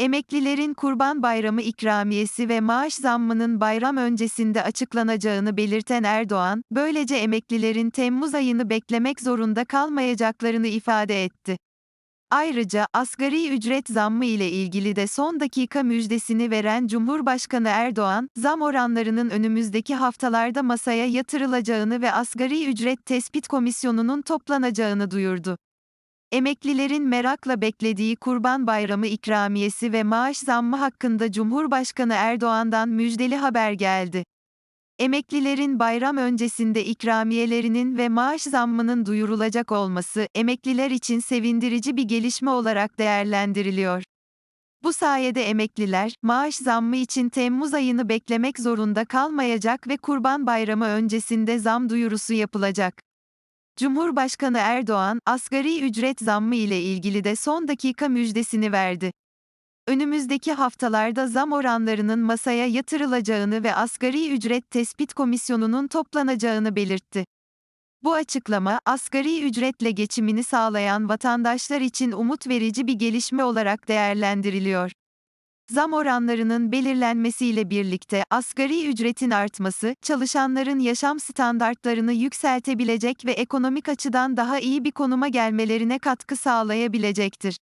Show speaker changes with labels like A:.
A: Emeklilerin Kurban Bayramı ikramiyesi ve maaş zammının bayram öncesinde açıklanacağını belirten Erdoğan, böylece emeklilerin Temmuz ayını beklemek zorunda kalmayacaklarını ifade etti. Ayrıca asgari ücret zammı ile ilgili de son dakika müjdesini veren Cumhurbaşkanı Erdoğan, zam oranlarının önümüzdeki haftalarda masaya yatırılacağını ve asgari ücret tespit komisyonunun toplanacağını duyurdu. Emeklilerin merakla beklediği Kurban Bayramı ikramiyesi ve maaş zammı hakkında Cumhurbaşkanı Erdoğan'dan müjdeli haber geldi. Emeklilerin bayram öncesinde ikramiyelerinin ve maaş zammının duyurulacak olması, emekliler için sevindirici bir gelişme olarak değerlendiriliyor. Bu sayede emekliler, maaş zammı için Temmuz ayını beklemek zorunda kalmayacak ve Kurban Bayramı öncesinde zam duyurusu yapılacak. Cumhurbaşkanı Erdoğan, asgari ücret zammı ile ilgili de son dakika müjdesini verdi. Önümüzdeki haftalarda zam oranlarının masaya yatırılacağını ve asgari ücret tespit komisyonunun toplanacağını belirtti. Bu açıklama, asgari ücretle geçimini sağlayan vatandaşlar için umut verici bir gelişme olarak değerlendiriliyor. Zam oranlarının belirlenmesiyle birlikte asgari ücretin artması, çalışanların yaşam standartlarını yükseltebilecek ve ekonomik açıdan daha iyi bir konuma gelmelerine katkı sağlayabilecektir.